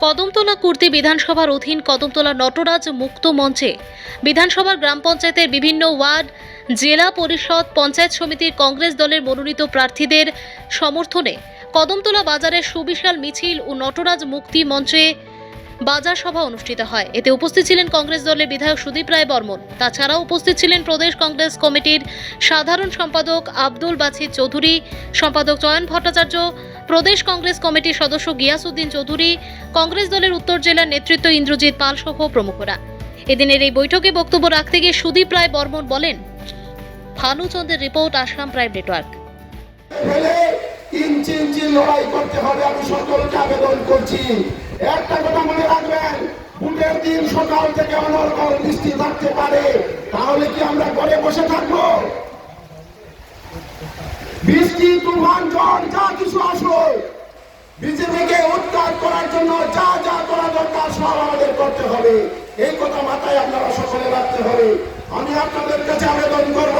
কদমতলা কুর্তি বিধানসভার অধীন কদমতলা নটরাজ মুক্ত মঞ্চে বিধানসভার গ্রাম পঞ্চায়েতের বিভিন্ন ওয়ার্ড, জেলা পরিষদ, পঞ্চায়েত সমিতির কংগ্রেস দলের মনোনীত প্রার্থীদের সমর্থনে কদমতলা বাজারের সুবিশাল মিছিল ও নটরাজ মুক্তি মঞ্চে বাজার সভা অনুষ্ঠিত হয়। এতে উপস্থিত ছিলেন কংগ্রেস দলের বিধায়ক সুদীপ রায় বর্মন। তাছাড়াও উপস্থিত ছিলেন প্রদেশ কংগ্রেস কমিটির সাধারণ সম্পাদক আব্দুল বাছির চৌধুরী, সম্পাদক চয়ন ভট্টাচার্য, প্রদেশ কংগ্রেস কমিটির সদস্য গিয়াসউদ্দিন চৌধুরী, কংগ্রেস দলের উত্তর জেলার নেতৃত্ব ইন্দ্রজিৎ পাল সহ প্রমুখরা। এদিনের এই বৈঠকে বক্তব্য রাখতে গিয়ে সুদীপ রায় বর্মন বলেন ভানুচন্দ্রের report, Assam prime network. Inch inch লড়াই করতে হবে। আমি সকলকে আবেদন করছি। একটা কথা মনে রাখবেন বুটের দিন সকাল থেকে অনর্গল বৃষ্টি থাকতে পারে, তাহলে কি আমরা ঘরে বসে থাকব? বৃষ্টি, তুফান, ঝড়, যা কিছু আসো বিজেপিকে উদ্ধার করার জন্য যা যা করা দরকার সব আমাদের করতে হবে। এই কথা মাথায় আপনারা সকলে রাখতে হবে। আমি আপনাদের কাছে আবেদন করব।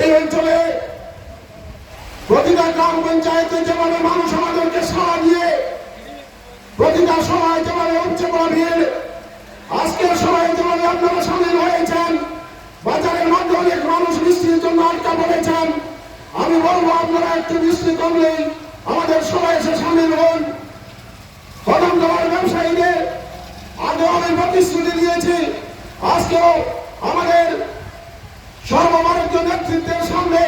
এই অঞ্চলে প্রতিটা গ্রাম পঞ্চায়েতে যেভাবে মানুষ প্রতিটা সময় যেভাবে উচ্চ ভিড় আজকের সময় যেভাবে আপনারা সামিল হয়েছেন। বাজারের মধ্যে অনেক মানুষ বৃষ্টির জন্য আটকা পড়েছেন। আমি বলব, আপনারা একটু বৃষ্টি কমলেই আমাদের সবাই এসে সামিল হন। কদম দেওয়ার ব্যবসায়ীদের আগে আমি প্রতিশ্রুতি দিয়েছি, আজকেও আমাদের সর্বভারতীয় নেতৃত্বের সামনে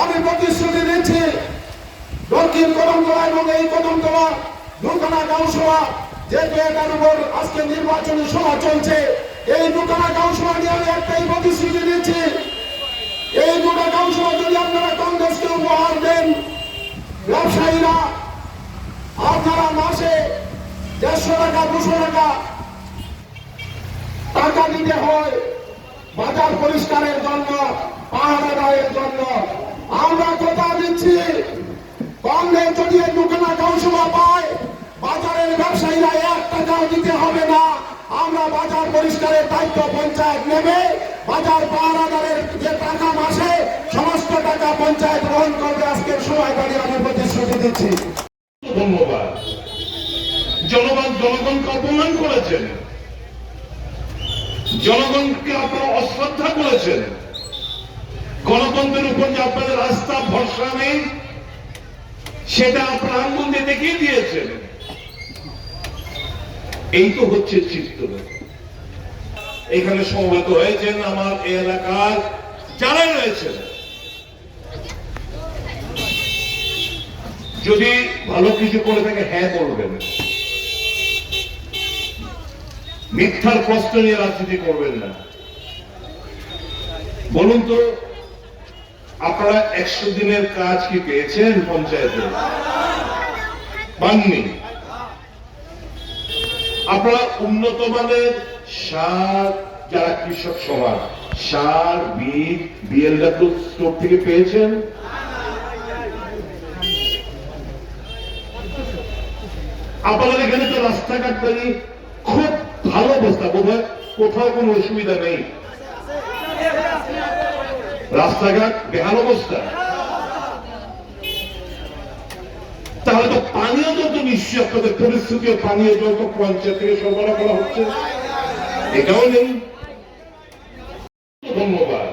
আমি প্রতিশ্রুতি দিচ্ছি। দক্ষিণ কদমতলা এবং এই কদমতলা দুখানা গাঁওসভা যেহেতু এটার উপর আজকে নির্বাচনী সভা চলছে, এই দুখানা গাঁওসভা নিয়ে আমি একটাই প্রতিশ্রুতি দিচ্ছি। এই দুটা গাঁওসভা যদি আপনারা কংগ্রেসকে উপহার দেন, ব্যবসায়ীরা, আপনারা মাসে দেড়শো টাকা, দুশো টাকা টাকা দিতে হয়। বাজার পরিষ্কারের জন্য, পাহাড় আদায়ের জন্য। আমরা কথা দিচ্ছি, কংগ্রেস যদি দুখানা গাঁওসভা পায় বাজারের ব্যবসায়ীরা এক টাকাও দিতে হবে না। আমরা বাজার পরিষ্কারের দায়িত্ব পঞ্চায়েত নেবে। বাজার পাহাড় আদায়ের যে টাকা মাসে সমস্ত টাকা পঞ্চায়েত গ্রহণ করবে, আজকের সময় দাঁড়িয়ে আমি প্রতিশ্রুতি দিচ্ছি। ধন্যবাদ। জনগণ জনগণকে অপমান করেছেন। জনগণকে আপনারা অশ্রদ্ধা করেছেন। গণতন্ত্রের উপর যে আপনাদের রাস্তা ভরসা নেই, সেটা আপনার আঙ্গুল দিয়ে দেখিয়ে দিয়েছেন। এই তো হচ্ছে চিত্র এখানে সমবেত হয়েছেন আমার এই এলাকার যারা রয়েছেন। যদি ভালো কিছু করে থাকে হ্যাঁ বলবেন। মিথ্যার কষ্ট নিয়ে রাজনীতি করবেন না। বলুন তো, আপনারা একশো দিনের কাজ কি পেয়েছেন পঞ্চায়েতে? পাননি। আপনারা উন্নত মানের সার, যারা কৃষক সমাজ, সার, বীজ বিএলডাব্লিউ স্টোর থেকে পেয়েছেন। আপনাদের এখানে তো রাস্তাঘাট দাঁড়িয়ে খুব ভালো অবস্থা, বোধ কোথাও কোনো অসুবিধা নেই। রাস্তাঘাট বেহাল অবস্থা। তাহলে তো পানীয় তো পরিস্থিতি পানীয় জল তো পঞ্চায়েত থেকে সরবরাহ করা হচ্ছে এটাও নেই ধন্যবাদ।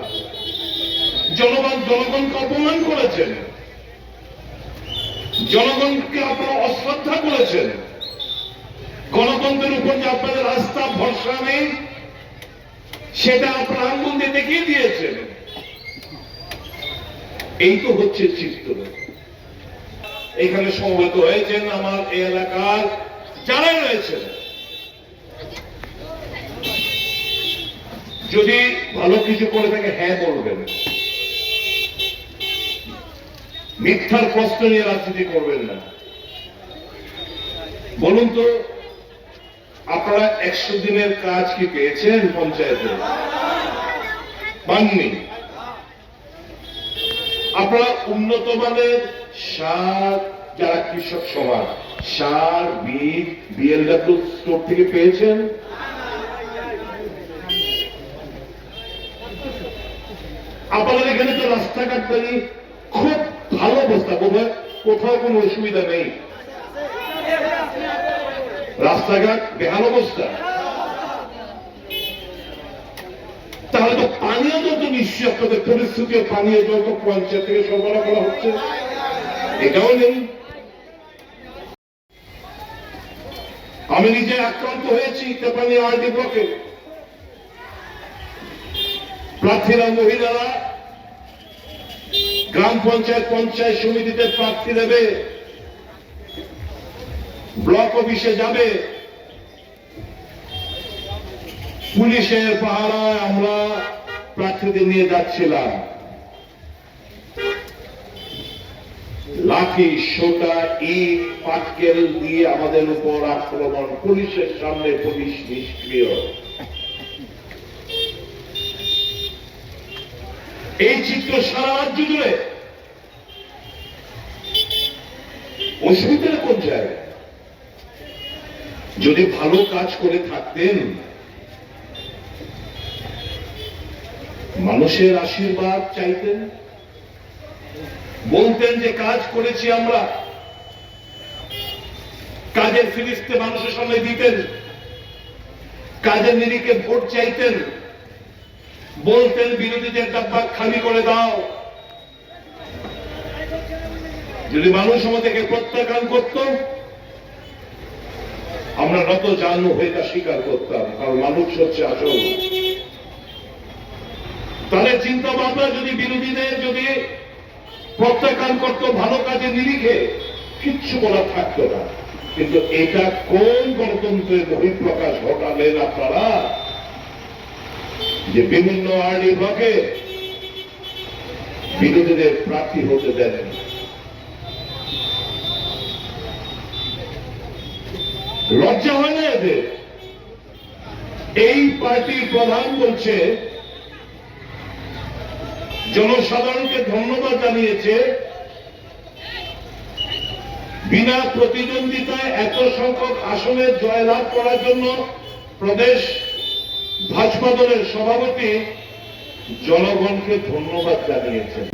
জনগণ, জনগণকে অপমান করেছেন। জনগণকে আপনারা অশ্রদ্ধা করেছেন। গণতন্ত্রের উপর যে আপনাদের রাস্তা ভরসা নেই, সেটা আপনার আঙ্গুল দেখিয়ে দিয়েছেন। এই তো হচ্ছে চিত্র এখানে সমবেত হয়েছেন আমার এই এলাকার যারা রয়েছেন। যদি ভালো কিছু করে থাকে হ্যাঁ বলবেন। মিথ্যার কষ্ট নিয়ে রাজনীতি করবেন না। বলুন তো, আপনারা একশো দিনের কাজ কি পেয়েছেন পঞ্চায়েতে? পাননি। আপনারা উন্নত মানের সার, যারা কৃষক সমাজ, সার, বীজ বিএলডাব্লিউ স্টোর থেকে পেয়েছেন? আপনাদের এখানে তো রাস্তাঘাট দাঁড়িয়ে খুব ভালো অবস্থা বোধ হয় কোথাও কোনো অসুবিধা নেই। রাস্তাঘাট বেহাল অবস্থা। তাহলে তো পানীয় জল তো নিশ্চয়ই আপনাদের পরিস্থিতি পানীয় জল তো পঞ্চায়েত থেকে সরবরাহ করা হচ্ছে, এটাও নেই। আমি নিজে আক্রান্ত হয়েছি তেপানি আরডি ব্লকে। প্রার্থীরা, মহিলারা, গ্রাম পঞ্চায়েত পঞ্চায়েত সমিতিতে প্রার্থী দেবে ব্লক অফিসে যাবে। পুলিশের পাহারায় আমরা প্রার্থীদের নিয়ে যাচ্ছিলাম। লাঠি, সোটা, ইট, পাটকেল দিয়ে আমাদের উপর আক্রমণ। পুলিশের সামনে পুলিশ নিষ্ক্রিয়। এই চিত্র সারা রাজ্য জুড়ে। অসুবিধা কোন জায়গায়? যদি ভালো কাজ করে থাকতেন মানুষের আশীর্বাদ চাইতেন। বলতেন যে, কাজ করেছি আমরা। কাজের ফিরিস্তে মানুষের সামনে দিতেন। কাজের নিরিখে ভোট চাইতেন। বলতেন বিরোধীদের ডাব্বা খালি করে দাও। যদি মানুষ আমাদেরকে প্রত্যাখ্যান করত, আমরা নত জানু হয়ে তা স্বীকার করতাম। কারণ মানুষ হচ্ছে আসল তাহলে চিন্তা ভাবনা যদি বিরোধীদের যদি প্রত্যাখ্যান করতো ভালো কাজে নিরিখে, কিচ্ছু বলা থাকতো না। কিন্তু এটা কোন গণতন্ত্রের বহিঃপ্রকাশ ঘটালেন আপনারা? যে বিভিন্ন আর্ডি ব্লকে বিরোধীদের প্রার্থী হতে দেন লজ্জা হয় না এদের? এই পার্টির প্রধান বলছে জনসাধারণকে ধন্যবাদ জানিয়েছে। বিনা প্রতিদ্বন্দ্বিতায় এত সংখ্যক আসনে জয়লাভ করার জন্য প্রদেশ ভাজপা দলের সভাপতি জনগণকে ধন্যবাদ জানিয়েছেন।